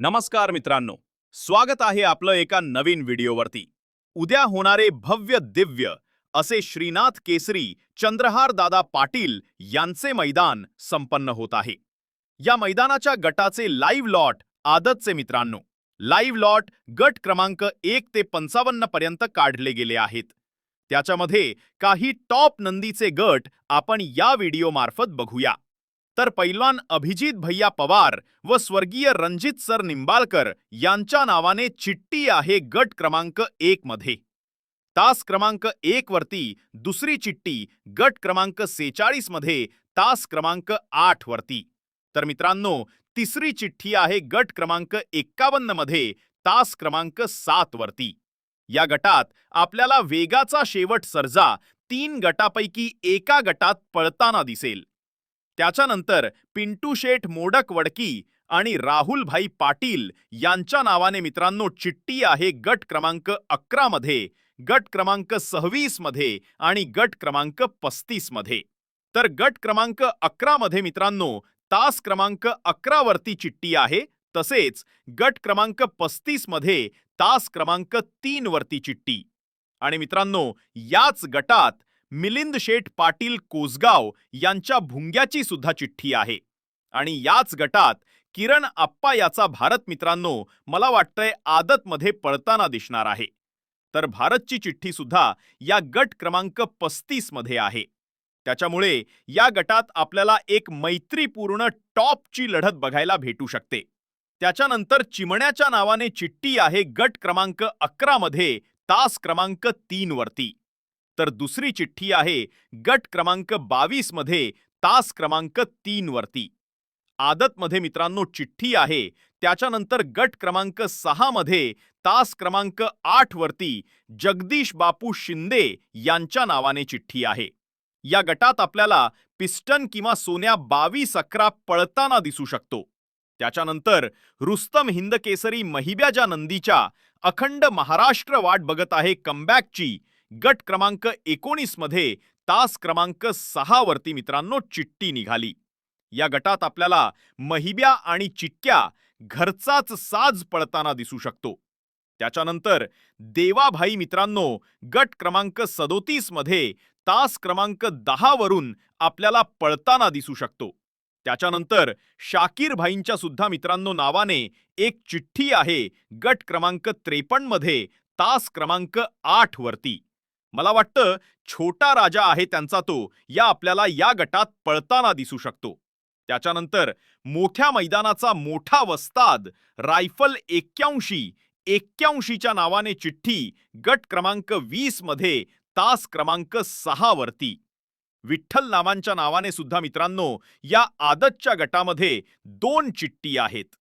नमस्कार मित्रांनो स्वागत आहे आपलं एका नवीन व्हिडिओवरती. उद्या होणारे भव्य दिव्य असे श्रीनाथ केसरी चंद्रहार दादा पाटील यांचे मैदान संपन्न होत आहे. या मैदानाच्या गटाचे लाईव्ह लॉट आदतचे मित्रांनो लाईव्ह लॉट गट क्रमांक एक ते पंचावन्न पर्यंत काढले गेले आहेत. त्याच्यामध्ये काही टॉप नंदीचे गट आपण या व्हिडिओमार्फत बघूया. तर पैलवान अभिजित भैया पवार व स्वर्गीय रणजित सर निंबाळकर यांच्या नावाने चिठ्ठी आहे गट क्रमांक एक मध्ये. तास क्रमांक एक वरती दुसरी चिठ्ठी गट क्रमांक सेचाळीसमध्ये तास क्रमांक आठ वरती. तर मित्रांनो तिसरी चिठ्ठी आहे गट क्रमांक एक्कावन्नमध्ये तास क्रमांक सात वरती. या गटात आपल्याला वेगाचा शेवट सर्जा तीन गटापैकी एका गटात पळताना दिसेल. त्याच्यानंतर पिंटू शेठ मोडक वडकी आणि राहुलभाई पाटील यांच्या नावाने मित्रांनो चिठ्ठी आहे गट क्रमांक अकरा मध्ये गट क्रमांक सव्वीसमध्ये आणि गट क्रमांक पस्तीसमध्ये. तर गट क्रमांक अकरा मध्ये मित्रांनो तास क्रमांक अकरा वरती चिठ्ठी आहे तसेच गट क्रमांक पस्तीसमध्ये तास क्रमांक तीन वरती चिठ्ठी आणि मित्रांनो याच गटात मिलिंद शेठ पाटील कोसगाव यांच्या भुंग्याची सुद्धा चिठ्ठी आहे. आणि याच गटात किरण आप्पा याचा भारत मित्रांनो मला वाटतंय आदतमध्ये पळताना दिसणार आहे. तर भारतची चिठ्ठी सुद्धा या गट क्रमांक पस्तीसमध्ये आहे. त्याच्यामुळे या गटात आपल्याला एक मैत्रीपूर्ण टॉपची लढत बघायला भेटू शकते. त्याच्यानंतर चिमण्याच्या नावाने चिठ्ठी आहे गट क्रमांक अकरा मध्ये तास क्रमांक तीन वरती. तर दुसरी चिठ्ठी आहे गट क्रमांक बावीसमध्ये तास क्रमांक तीन वरती. आदतमध्ये मित्रांनो चिठ्ठी आहे. त्याच्यानंतर गट क्रमांक सहा मध्ये तास क्रमांक आठ वरती जगदीश बापू शिंदे यांच्या नावाने चिठ्ठी आहे. या गटात आपल्याला पिस्टन किंवा सोन्या बावीस अकरा पळताना दिसू शकतो. त्याच्यानंतर रुस्तम हिंदकेसरी महिब्याजा नंदीच्या अखंड महाराष्ट्र वाट बघत आहे कमबॅकची. गट क्रमांक एकोणीसमध्ये तास क्रमांक सहा वरती मित्रांनो चिठ्ठी निघाली. या गटात आपल्याला महिब्या आणि चिट्ट्या घरचाच साज पळताना दिसू शकतो. त्याच्यानंतर देवाभाई मित्रांनो गट क्रमांक सदोतीसमध्ये तास क्रमांक दहा वरून आपल्याला पळताना दिसू शकतो. त्याच्यानंतर शाकीर भाईंच्या सुद्धा मित्रांनो नावाने एक चिठ्ठी आहे गट क्रमांक त्रेपन्नमध्ये तास क्रमांक आठ वरती. मला वाटतं छोटा राजा आहे त्यांचा तो. या आपल्याला या गटात पळताना दिसू शकतो. त्याच्यानंतर मोठ्या मैदानाचा मोठा वस्ताद रायफल एक्क्याऐंशी एक्क्याऐंशीच्या नावाने चिठ्ठी गट क्रमांक वीसमध्ये तास क्रमांक सहा वरती. विठ्ठल नामांच्या नावाने सुद्धा मित्रांनो या आदतच्या गटामध्ये दोन चिठ्ठी आहेत.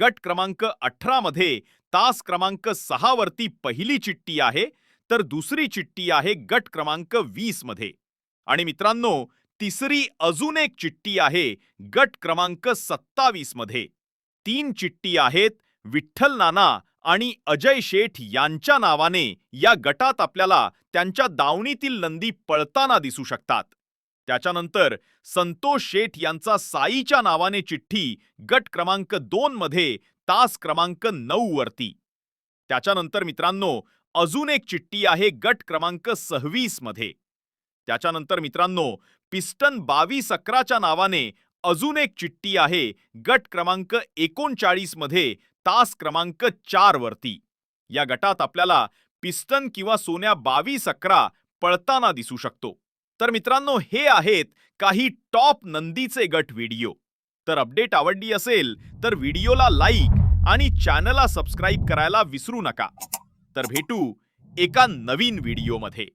गट क्रमांक अठरा मध्ये तास क्रमांक सहा वरती पहिली चिठ्ठी आहे. तर दुसरी चिठ्ठी आहे गट क्रमांक वीसमध्ये. आणि मित्रांनो तिसरी अजून एक चिठ्ठी आहे गट क्रमांक सत्तावीसमध्ये. तीन चिठ्ठी आहेत विठ्ठल नाना आणि अजय शेठ यांच्या नावाने या गटात आपल्याला त्यांच्या दावणीतील नंदी पळताना दिसू शकतात. त्याच्यानंतर संतोष शेठ यांचा साईच्या नावाने चिठ्ठी गट क्रमांक दोन मध्ये तास क्रमांक नऊ वरती. त्याच्यानंतर मित्रांनो अजून एक चिठ्ठी आहे गट क्रमांक सव्वीसमध्ये. त्याच्यानंतर मित्रांनो पिस्टन बावीस अकराच्या नावाने अजून एक चिठ्ठी आहे गट क्रमांक एकोणचाळीसमध्ये तास क्रमांक चार वरती. या गटात आपल्याला पिस्टन किंवा सोन्या बावीस अकरा पळताना दिसू शकतो. तर मित्रांनो हे आहेत काही टॉप नंदीचे गट व्हिडिओ. तर अपडेट आवडली असेल तर व्हिडिओला लाईक आणि चॅनलला सबस्क्राईब करायला विसरू नका. तर भेटू एका नवीन व्हिडिओमध्ये.